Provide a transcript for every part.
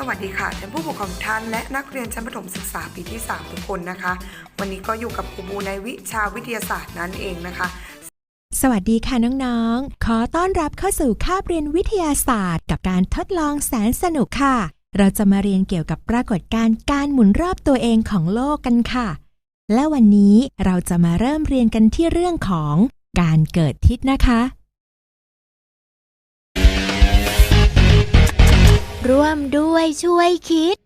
สวัสดีค่ะท่านผู้ปกครองทุกท่านและนักเรียนชั้นประถมศึกษาปีที่ 3 ทุกคนนะคะ วันนี้ก็อยู่กับครูบูในวิชาวิทยาศาสตร์นั่นเองนะคะ สวัสดีค่ะน้องๆ ขอต้อนรับเข้าสู่คาบเรียนวิทยาศาสตร์ กับการทดลองแสนสนุกค่ะ เราจะมาเรียนเกี่ยวกับปรากฏการณ์การหมุนรอบตัวเองของโลกกันค่ะ และวันนี้เราจะมาเริ่มเรียนกันที่เรื่องของการเกิดทิศนะคะ ร่วมด้วยช่วยคิด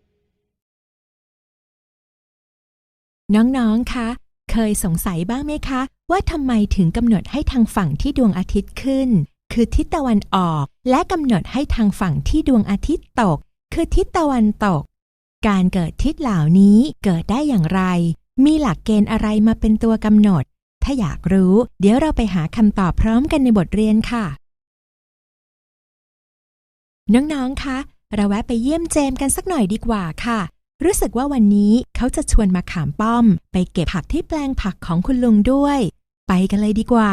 น้องๆ คะ เคยสงสัยบ้างไหมคะ ว่าทำไมถึงกำหนดให้ทางฝั่งที่ดวงอาทิตย์ขึ้น คือทิศตะวันออก และกำหนดให้ทางฝั่งที่ดวงอาทิตย์ตก คือทิศตะวันตก การเกิดทิศเหล่านี้เกิดได้อย่างไร มีหลักเกณฑ์อะไรมาเป็นตัวกำหนด ถ้าอยากรู้ เดี๋ยวเราไปหาคำตอบพร้อมกันในบทเรียนค่ะน้อง ๆ คะ เราแวะไปเยี่ยมเจมกันสักหน่อยดีกว่าค่ะ รู้สึกว่าวันนี้เขาจะชวนมาขามป้อม ไปเก็บผักที่แปลงผักของคุณลุงด้วย ไปกันเลยดีกว่า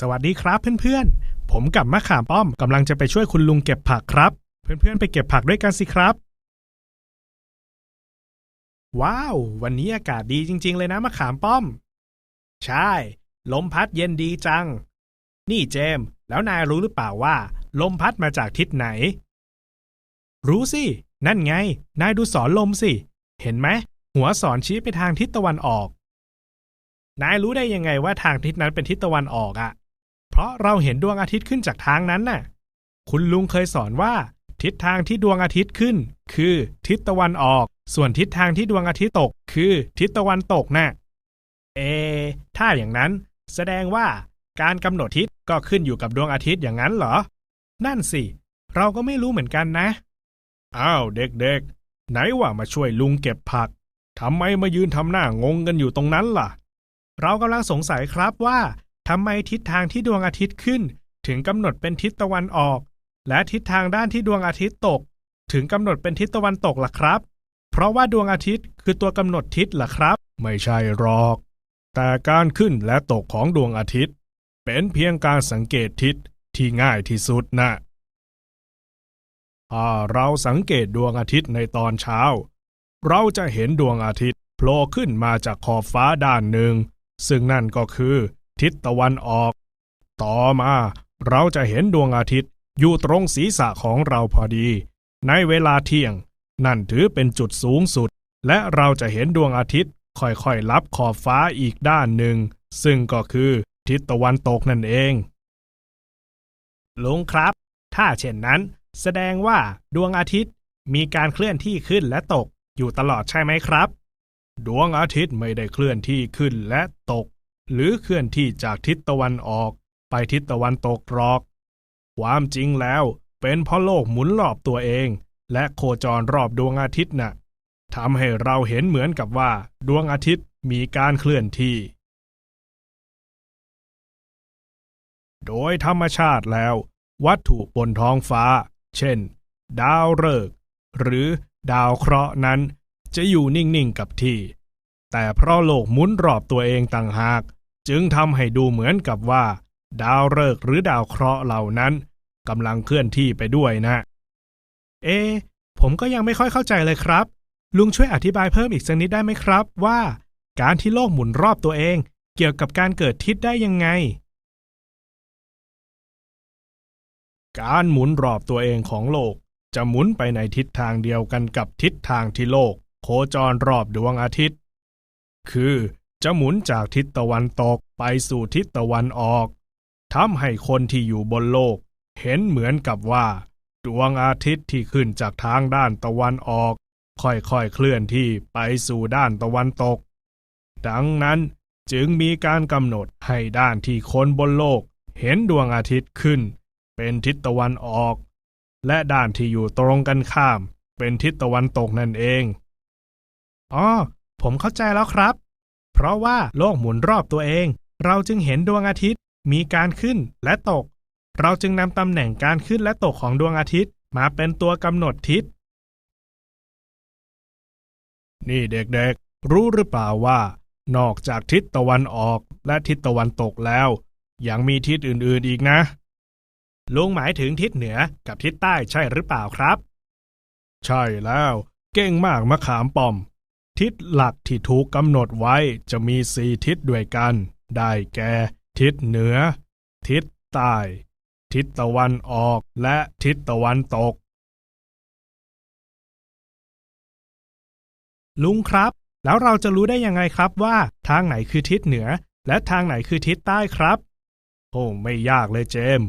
สวัสดีครับเพื่อนๆ ผมกับมะขามป้อมกำลังจะไปช่วยคุณลุงเก็บผักครับ เพื่อนๆ ไปเก็บผักด้วยกันสิครับ ว้าว วันนี้อากาศดีจริง ๆ เลยนะมะขามป้อม ใช่ ลมพัดเย็นดีจัง นี่เจม แล้วนายรู้หรือเปล่าว่า ลมพัดมาจากทิศไหน รู้สิ นั่นไง นายดูสอนลมสิ เห็นไหม หัวสอนชี้ไปทางทิศตะวันออก นายรู้ได้ยังไงว่าทางทิศนั้นเป็นทิศตะวันออกอะ่ะ เพราะเราเห็นดวงอาทิตย์ขึ้นจากทางนั้นน่ะ คุณลุงเคยสอนว่า ทิศทางที่ดวงอาทิตย์ขึ้น คือ ทิศตะวันออก ส่วนทิศทางที่ดวงอาทิตย์ตก คือ ทิศตะวันตกน่ะ เอ ถ้าอย่างนั้น แสดงว่าการกำหนดทิศก็ขึ้นอยู่กับดวงอาทิตย์อย่างนั้นเหรอ นั่นสิ เราก็ไม่รู้เหมือนกันนะ อ้าวเด็กๆ ไหนว่ามาช่วยลุงเก็บผักทำไมมายืนทำหน้างงกันอยู่ตรงนั้นล่ะ เรากำลังสงสัยครับว่าทำไมทิศทางที่ดวงอาทิตย์ขึ้น ถึงกำหนดเป็นทิศตะวันออก และทิศทางด้านที่ดวงอาทิตย์ตก ถึงกำหนดเป็นทิศตะวันตกล่ะครับ เพราะว่าดวงอาทิตย์คือตัวกำหนดทิศล่ะครับ ไม่ใช่หรอก แต่การขึ้นและตกของดวงอาทิตย์ เป็นเพียงการสังเกตทิศที่ง่ายที่สุดนะ ถ้าเราสังเกตดวงอาทิตย์ในตอนเช้า เราจะเห็นดวงอาทิตย์โผล่ขึ้นมาจากขอบฟ้าด้านหนึ่ง ซึ่งนั่นก็คือ ทิศตะวันออก ต่อมาเราจะเห็นดวงอาทิตย์อยู่ตรงศีรษะของเราพอดี ในเวลาเที่ยง นั่นถือเป็นจุดสูงสุด และเราจะเห็นดวงอาทิตย์ค่อยๆลับขอบฟ้าอีกด้านหนึ่ง ซึ่งก็คือทิศตะวันตกนั่นเอง ลุงครับ ถ้าเช่นนั้น แสดงว่าดวงอาทิตย์มีการเคลื่อนที่ขึ้นและตกอยู่ตลอดใช่ไหมครับ ดวงอาทิตย์ไม่ได้เคลื่อนที่ขึ้นและตก หรือเคลื่อนที่จากทิศตะวันออก ไปทิศตะวันตกหรอก ความจริงแล้วเป็นเพราะโลกหมุนรอบตัวเอง และโคจรรอบดวงอาทิตย์น่ะทำให้เราเห็นเหมือนกับว่าดวงอาทิตย์มีการเคลื่อนที่ โดยธรรมชาติแล้ว วัตถุบนท้องฟ้า เช่น ดาวฤกษ์หรือดาวเคราะห์นั้นจะอยู่นิ่งๆกับที่ แต่เพราะโลกหมุนรอบตัวเองต่างหาก จึงทำให้ดูเหมือนกับว่า ดาวฤกษ์หรือดาวเคราะห์เหล่านั้นกำลังเคลื่อนที่ไปด้วยนะ เอ ผมก็ยังไม่ค่อยเข้าใจเลยครับ ลุงช่วยอธิบายเพิ่มอีกสักนิดได้ไหมครับว่า การที่โลกหมุนรอบตัวเอง เกี่ยวกับการเกิดทิศได้ยังไง การหมุนรอบตัวเองของโลก จะหมุนไปในทิศทางเดียวกันกับทิศทางที่โลก โคจรรอบดวงอาทิตย์ คือจะหมุนจากทิศตะวันตกไปสู่ทิศตะวันออกทำให้คนที่อยู่บนโลก เห็นเหมือนกับว่า ดวงอาทิตย์ที่ขึ้นจากทางด้านตะวันออก ค่อยๆเคลื่อนที่ไปสู่ด้านตะวันตก ดังนั้นจึงมีการกำหนดให้ด้านที่คนบนโลก เห็นดวงอาทิตย์ขึ้น เป็นทิศตะวันออก และด้านที่อยู่ตรงกันข้าม เป็นทิศตะวันตกนั่นเอง อ๋อ ผมเข้าใจแล้วครับ เพราะว่าโลกหมุนรอบตัวเอง เราจึงเห็นดวงอาทิตย์มีการขึ้นและตก เราจึงนำตำแหน่งการขึ้นและตกของดวงอาทิตย์มาเป็นตัวกำหนดทิศ นี่เด็กๆ รู้หรือเปล่าว่า นอกจากทิศตะวันออกและทิศตะวันตกแล้ว ยังมีทิศอื่นๆอีกนะ ลุงหมายถึงทิศเหนือกับทิศใต้ใช่หรือเปล่าครับ ใช่แล้ว เก่งมากมะขามป้อม ทิศหลักที่ถูกกำหนดไว้จะมีสี่ทิศด้วยกัน ได้แก่ ทิศเหนือ ทิศใต้ ทิศตะวันออกและทิศตะวันตก ลุงครับ แล้วเราจะรู้ได้ยังไงครับว่า ทางไหนคือทิศเหนือ และทางไหนคือทิศใต้ครับ โอ้ไม่ยากเลยเจมส์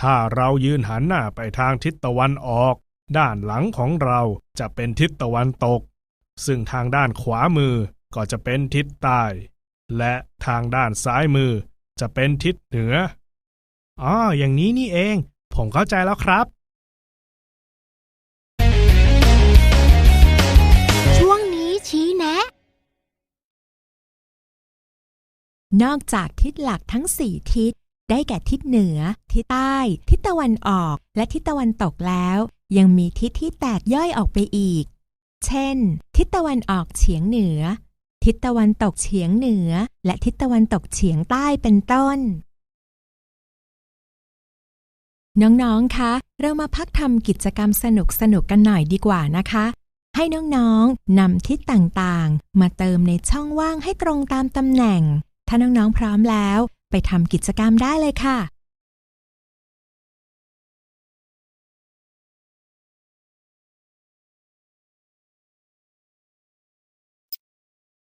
ถ้าเรายืนหันหน้าไปทางทิศตะวันออก ด้านหลังของเราจะเป็นทิศตะวันตก ซึ่งทางด้านขวามือก็จะเป็นทิศใต้ และทางด้านซ้ายมือจะเป็นทิศเหนือ อ๋อ อย่างนี้นี่เอง ผมเข้าใจแล้วครับ ช่วงนี้ชี้แนะ นอกจากทิศหลักทั้งสี่ทิศ ได้แก่ทิศเหนือ ทิศใต้ ทิศตะวันออก และทิศตะวันตกแล้ว ยังมีทิศที่แตกย่อยออกไปอีก เช่น ทิศตะวันออกเฉียงเหนือ ทิศตะวันตกเฉียงเหนือ และทิศตะวันตกเฉียงใต้เป็นต้น น้องๆ คะ เรามาพักทำกิจกรรมสนุกๆกันหน่อยดีกว่านะคะ ให้น้องๆนำทิศต่างๆ มาเติมในช่องว่างให้ตรงตามตำแหน่งถ้าน้องๆพร้อมแล้ว ไปทำกิจกรรมได้เลยค่ะ